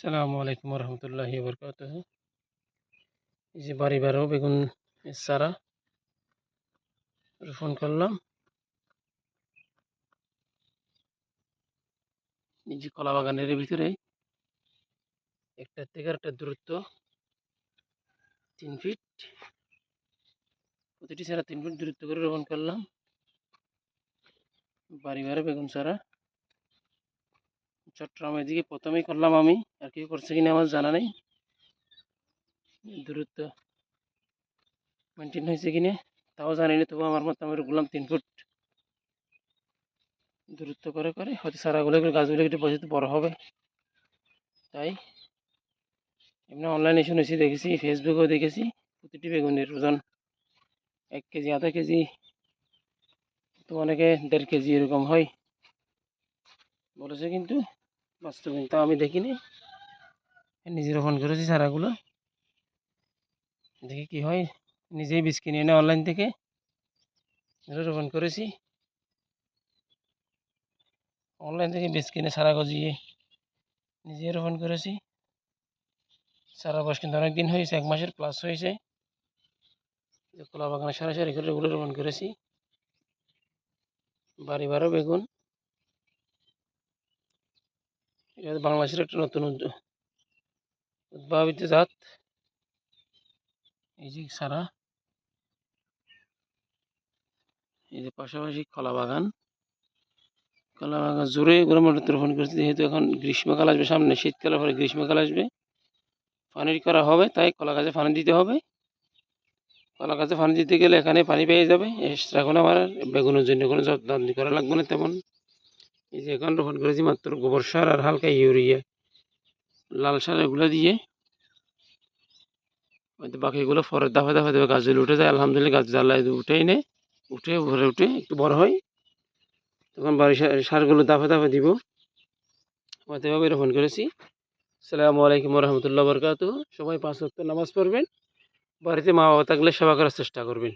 আসসালামু আলাইকুম রহমতুল্লাহি বরকাত এই যে বাড়ি বারো বেগুন সারা রোপণ করলাম। যে কলা বাগানের ভিতরে একটা থেকে একটা দূরত্ব তিন ফিট প্রতিটি সারা তিন ফিট দূরত্ব করে রোপণ করলাম। বাড়ি বারো বেগুন সারা চট্টগ্রাম এদিকে প্রথমেই করলাম আমি। আর কেউ করছে কিনা আমার জানা নেই। দূরত্ব মেনটেন হয়েছে কিনা, তাও জানি না। তবু আমার মতো আমি করলাম তিন ফুট দূরত্ব করে করে হয়তো সারাগুলো একটু গাছগুলো একটু পর্যন্ত বড় হবে। তাই এমনি অনলাইনে শুনেছি দেখেছি ফেসবুকেও দেখেছি, প্রতিটি বেগুনের ওজন এক কেজি, আধা কেজি, তো অনেকে দেড় কেজি এরকম হয়। বলেছে কিন্তু বাস্তবে তা আমি দেখিনি। নিজে রোপণ করেছি চারাগুলো দেখি কি হয়। নিজেই বীজ কিনে এনে অনলাইন থেকে রোপণ করেছি। অনলাইন থেকে বীজ কিনে চারা গজিয়ে নিজে রোপণ করেছি। চারা বয়স কিন্তু অনেক দিন হয়েছে, এক মাসের প্লাস হয়েছে। কলা বাগানে সারা সারি করে ওগুলো রোপণ করেছি। বাড়ি বারো বেগুন। এটা বাংলাদেশের একটা নতুন উদ্ভাবিত জাত। এই যে সারা। এই যে পাশাপাশি কলা বাগান। কলা বাগান জোরে মোটর রোপণ করেছি, যেহেতু এখন গ্রীষ্মকাল আসবে সামনে, শীতকালের পরে গ্রীষ্মকাল আসবে। পানির করা হবে, তাই কলা গাছে পানি দিতে হবে। কলা গাছে পানি দিতে গেলে এখানে পানি পেয়ে যাবে। এক্সট্রা এখন আমার বেগুনের জন্য কোনো যত্ন করা লাগবে না তেমন। এই যে এখন রোপণ করেছি মাত্র গোবর সার আর হালকা ইউরিয়া। লাল সার এগুলো দিয়ে বাকিগুলো পরের দাফা দাফা দেবে গাছগুলো উঠে যায়, আলহামদুলিল্লাহ গাছ জ্বালায় উঠেই নেই উঠে, ভরে উঠে একটু বড় হয়, তখন বাড়ি সার- সারগুলো দাফা দাফা দিব। এভাবে রোপণ করেছি। সালামু আলাইকুম রহমতুল্লাহ বরকাত সবাই পাঁচ নামাজ পড়বেন। বাড়িতে মা বাবা থাকলে সেবা করার চেষ্টা করবেন।